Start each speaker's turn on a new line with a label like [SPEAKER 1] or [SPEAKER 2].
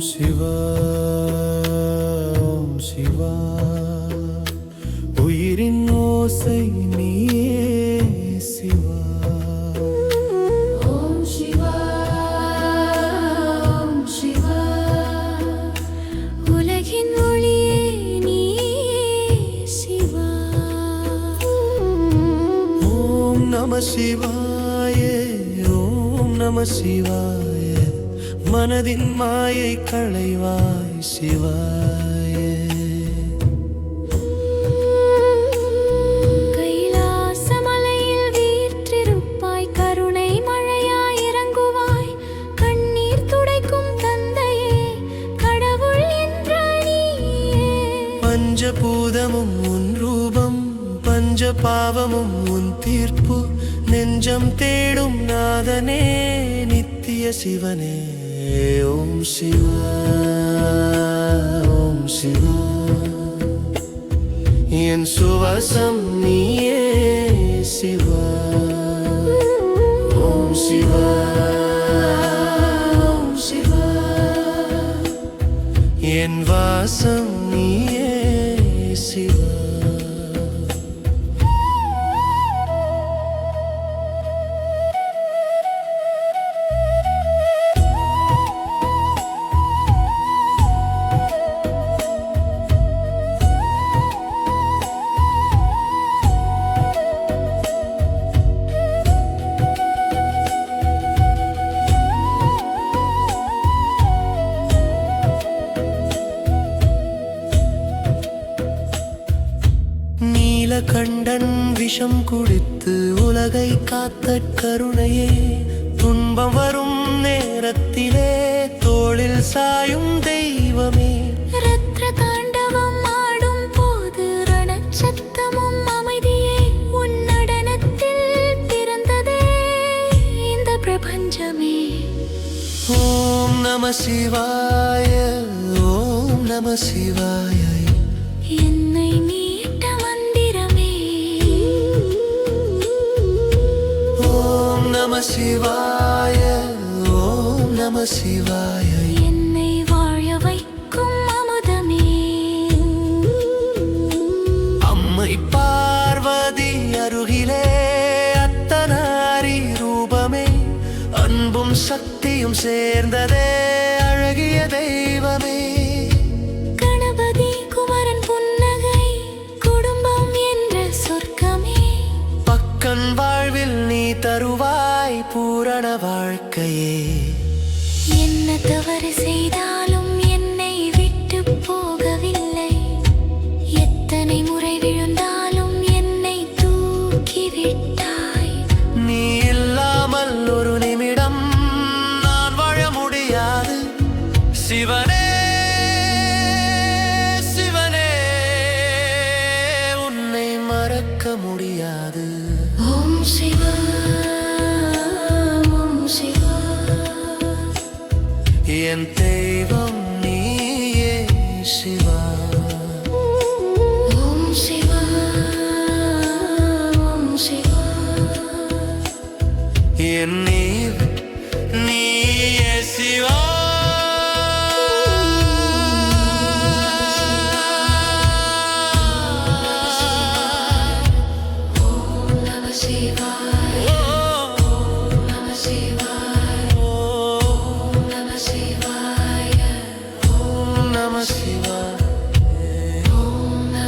[SPEAKER 1] சிவா ஓம் சிவா. உயிரின் ஓசை நீயே சிவா.
[SPEAKER 2] ஓம் சிவா ஓம் சிவா. உலகின் ஒளியே நீயே சிவா.
[SPEAKER 1] ஓம் நம சிவாய ஓம் நம சிவாய. மனதின் மாயை களைவாய் சிவாய.
[SPEAKER 2] கைலாசமலையில் வீற்றிருப்பாய் கருணை மழையாய் இறங்குவாய் கண்ணீர் துடைக்கும் தந்தையே கடவுள்
[SPEAKER 1] பஞ்சபூதமும் உன் ரூபம் பஞ்ச பாவமும் உன் தீர்ப்பு நெஞ்சம் தேடும் நாதனே நித்திய சிவனே. ஓம் சிவா ஓம் சிவா என் சுவாசம் நீயே சிவா ஓம் சிவா ஓம் சிவா என் வாசம் நீயே சிவா நீலகண்டன் விஷம் குடித்து உலகை காத்த கருணையே. துன்பம் வரும் நேரத்திலே தோளில் சாயும் தெய்வமே. ஓம் நம சிவாய ஓம் நம சிவாய. நம சிவாய ஓம் நம சிவாய
[SPEAKER 2] என்னை வாழ வைக்கும் அமுதமே.
[SPEAKER 1] அம்மை பார்வதி அருகிலே அத்தனாரி ரூபமே. அன்பும் சக்தியும் சேர்ந்ததே அழகிய தெய்வமே. பூரண வாழ்க்கையே.
[SPEAKER 2] என்ன தவறு செய்தாலும் என்னை விட்டு போகவில்லை. எத்தனை முறை விழுந்தாலும் என்னை தூக்கி விட்டாய்.
[SPEAKER 1] நீ இல்லாமல் ஒரு நிமிடம் நான் வாழ முடியாது. சிவனே சிவனே உன்னை மறக்க முடியாது.
[SPEAKER 2] ஓம் சிவா. ஓம் சிவா
[SPEAKER 1] என் தெய்வம் நீயே சிவா
[SPEAKER 2] ஓம் சிவா ஓம் சிவா
[SPEAKER 1] என் நீ